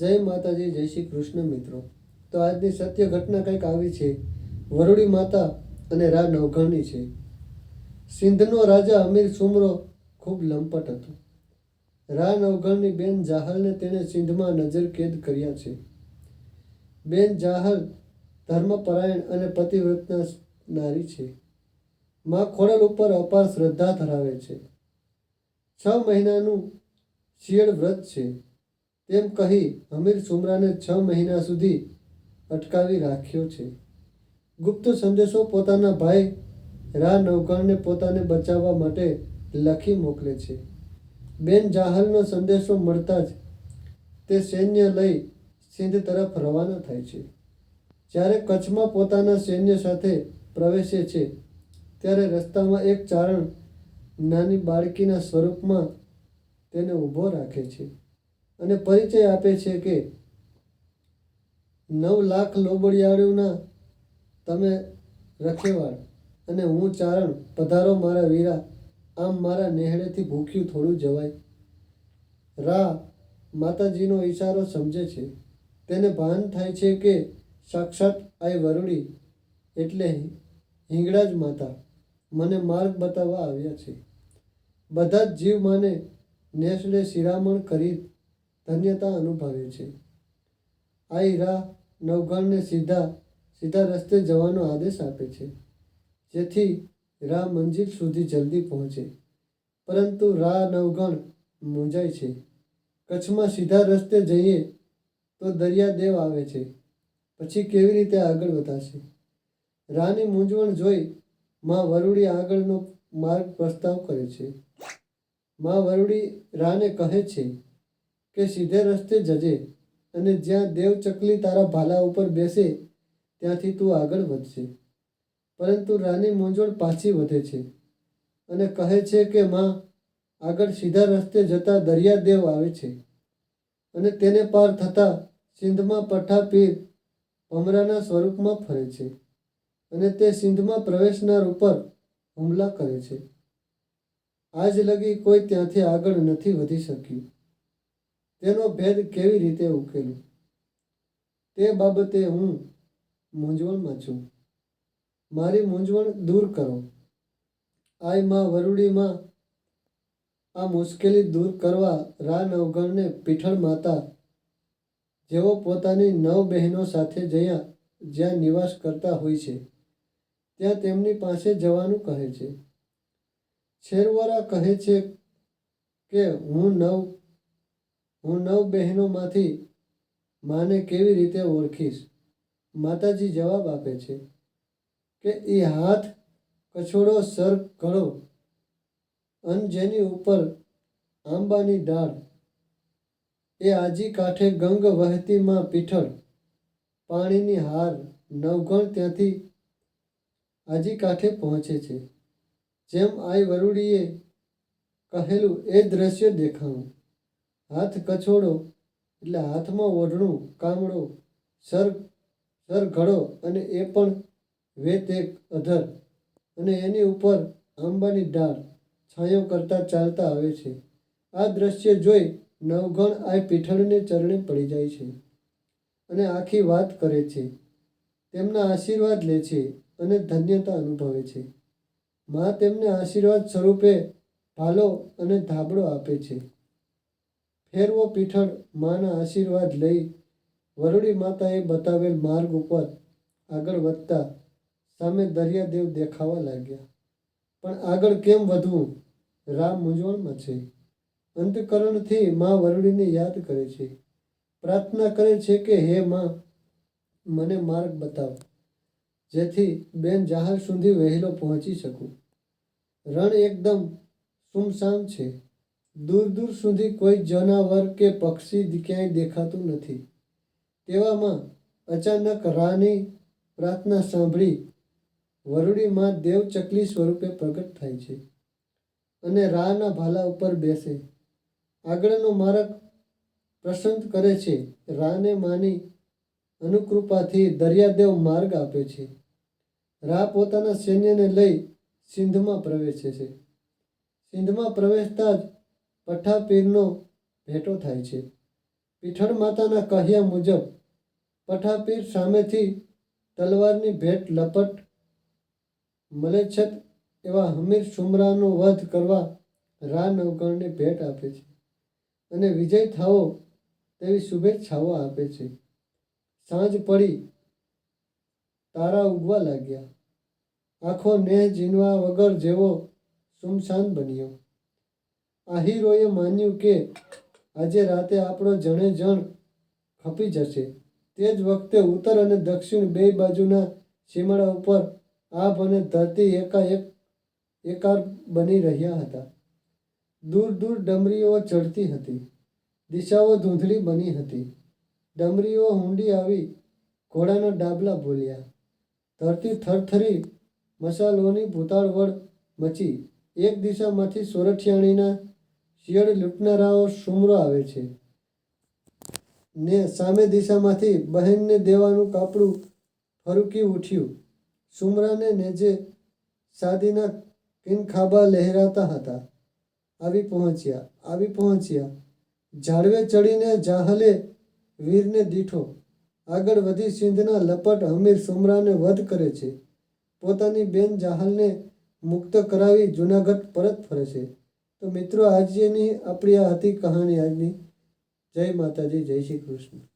જય માતાજી, જય શ્રી કૃષ્ણ મિત્રો. તો આજની સત્ય ઘટના કંઈક આવી છે. વરુડી માતા અને રા નવઘણની છે. સિંધનો રાજા અમીર સુમરો ખૂબ લંપટ હતો. રા નવઘણની બેન જાહલને તેણે સિંધમાં નજર કેદ કર્યા છે. બેન જાહલ ધર્મપરાયણ અને પતિવ્રતના નારી છે. માં ખોડલ ઉપર અપાર શ્રદ્ધા ધરાવે છે. છ મહિનાનું શિયળ વ્રત છે. તેમ કહી અમીર સુમરાને છ મહિના સુધી અટકાવી રાખ્યો છે. ગુપ્ત સંદેશો પોતાના ભાઈ રા નવકણને પોતાને બચાવવા માટે લખી મોકલે છે. બેન જાહલનો સંદેશો મળતા જ તે સૈન્ય લઈ સિંધ તરફ રવાના થાય છે. જ્યારે કચ્છમાં પોતાના સૈન્ય સાથે પ્રવેશે છે, ત્યારે રસ્તામાં એક ચારણ નાની બાળકીના સ્વરૂપમાં તેને ઊભો રાખે છે. અને પરિચય આપે છે કે નવ લાખ લોબડિયાળુના તમે રખેવાળ અને હું ચારણ પધારો મારા વીરા. આમ મારા નેહળેથી ભૂખ્યું થોડું જવાય. રા માતાજીનો ઈશારો સમજે છે. તેને ભાન થાય છે કે સાક્ષાત આઈ વરુડી એટલે હિંગળાજ માતા. મને માર્ગ બતાવવા આવ્યા છે. બધા જ જીવ માને નેસડે શિરામણ કરી ધન્યતા અનુભવે છે. આ હીરા નવગણને સીધા સીધા રસ્તે જવાનો આદેશ આપે છે. જેથી રા મંજિલ સુધી જલ્દી પહોંચે. પરંતુ રા નવગણ મૂંઝાય છે. કચ્છમાં સીધા રસ્તે જઈએ તો દરિયાદેવ આવે છે. પછી કેવી રીતે આગળ વધાશે? રાની મૂંઝવણ જોઈ માં વરુડી આગળનો માર્ગ પ્રસ્તાવ કરે છે. માં વરુડી રાને કહે છે કે સીધે રસ્તે જજે અને જ્યાં દેવ ચકલી તારા ભાલા ઉપર બેસે, ત્યાંથી તું આગળ વધશે. પરંતુ રાની મૂંઝવણ પાછી વધે છે અને કહે છે કે, માં, આગળ સીધા રસ્તે જતા દરિયાદેવ આવે છે. અને તેને પાર થતાં સિંધમાં પઠા પીર ભમરાના સ્વરૂપમાં ફરે છે અને તે સિંધમાં પ્રવેશનાર ઉપર હુમલા કરે છે. આજ લગી કોઈ ત્યાંથી આગળ નથી વધી શક્યું. તેનો ભેદ કેવી રીતે ઉકેલું? તે બાબતે હું મૂંઝવણમાં છું. મારી મૂંઝવણ દૂર કરો. આયમાં વરુડીમાં આ મુશ્કેલી દૂર કરવા રા નવગણને પીઠળ માતા જેઓ પોતાની નવ બહેનો સાથે જયા જ્યાં નિવાસ કરતા હોય છે, ત્યાં તેમની પાસે જવાનું કહે છે. શેરવરા કહે છે કે હું નવ હું નવ બહેનોમાંથી માને કેવી રીતે ઓળખીશ? માતાજી જવાબ આપે છે કે એ હાથ કછોડો સર ઘડો અન જેની ઉપર આંબાની ડાળ. એ આજી કાંઠે ગંગ વહેતીમાં પીઠળ. પાણીની હાર નવગણ ત્યાંથી આજી કાંઠે પહોંચે છે. જેમ આઈ વરુડીએ કહેલું, એ દ્રશ્ય દેખાણું હાથ કછોડો એટલે હાથમાં ઓઢણું, કામડો, સર સર ઘડો અને એ પણ વેત એક અધર અને એની ઉપર આંબાની ડાળ છાંયો કરતા ચાલતા આવે છે. આ દ્રશ્ય જોઈ નવગણ આ પીઠળને ચરણે પડી જાય છે અને આખી વાત કરે છે. તેમના આશીર્વાદ લે છે અને ધન્યતા અનુભવે છે. માં તેમને આશીર્વાદ સ્વરૂપે ભાલો અને ધાબળો આપે છે. ફેરવો પીઠળ માના આશીર્વાદ લઈ વરુડી માતાએ બતાવેલ માર્ગ ઉપર આગળ વધતા સામે દરિયાદેવ દેખાવા લાગ્યા. પણ આગળ કેમ વધવું? રામ મૂંઝવણમાં છે. અંતકરણથી મા વરુડીને યાદ કરે છે. પ્રાર્થના કરે છે કે, હે માં, મને માર્ગ બતાવ, જેથી બેન જહાજ સુધી વહેલો પહોંચી શકું. રણ એકદમ સુમસામ છે. દૂર દૂર સુધી કોઈ જનાવર કે પક્ષી ક્યાંય દેખાતું નથી. તેવામાં અચાનક રાની પ્રાર્થના સાંભળી વરુડીમાં દેવ ચકલી સ્વરૂપે પ્રગટ થાય છે અને રાના ભાલા ઉપર બેસે. આગળનો માર્ગ પ્રસન્ન કરે છે. રાને માની અનુકૃપાથી દરિયાદેવ માર્ગ આપે છે. રા પોતાના સૈન્યને લઈ સિંધમાં પ્રવેશે છે. સિંધમાં પ્રવેશતા જ પઠ્ઠા પીરનો ભેટો થાય છે. પીઠળ માતાના કહ્યા મુજબ, પઠાપીર સામેથી તલવારની ભેટ લપટ મલેચ્છત એવા હમીર સુમરાનો વધ કરવા રા નવગણને ભેટ આપે છે અને વિજય થાવો તેવી શુભેચ્છાઓ આપે છે. સાંજ પડી, તારા ઉગવા લાગ્યા. આખો નેહ જીનવા વગર જેવો સુમસાન બન્યો. આહીરોએ માન્યું કે આજે રાતે આપણો જણે જણ ખપી જશે. તે જ વખતે ઉત્તર અને દક્ષિણ બે બાજુના સીમાડા ઉપર આભ અને ધરતી એકાએક એકાર બની રહ્યા હતા. દૂર દૂર ડમરીઓ ચડતી હતી. દિશાઓ ધૂંધળી બની હતી. ડમરીઓ ઊંડી આવી ઘોડાના ડાબલા બોલ્યા, ધરતી થરથરી, મસાલોની ભૂતાળવડ મચી. એક દિશામાંથી સોરઠિયાણીના શિયળ લૂંટનારાઓ સુમરો આવે છે. ને સામે દિશામાંથી બહેનને દેવાનું કાપડું ફરુકી ઉઠ્યું. સુમરાને નેજે સાદીના કિનખાબા લહેરાતા હતા. આવી પહોંચ્યા આવી પહોંચ્યા. ઝાડવે ચડીને જાહલે વીરને દીઠો. આગળ વધી સિંધના લપટ હમીર સુમરાને વધ કરે છે. પોતાની બેન જાહલને મુક્ત કરાવી જૂનાગઢ પરત ફરે છે. તો મિત્રો આજની આપણી આ હતી કહાણી આજની. જય માતાજી જય શ્રી કૃષ્ણ.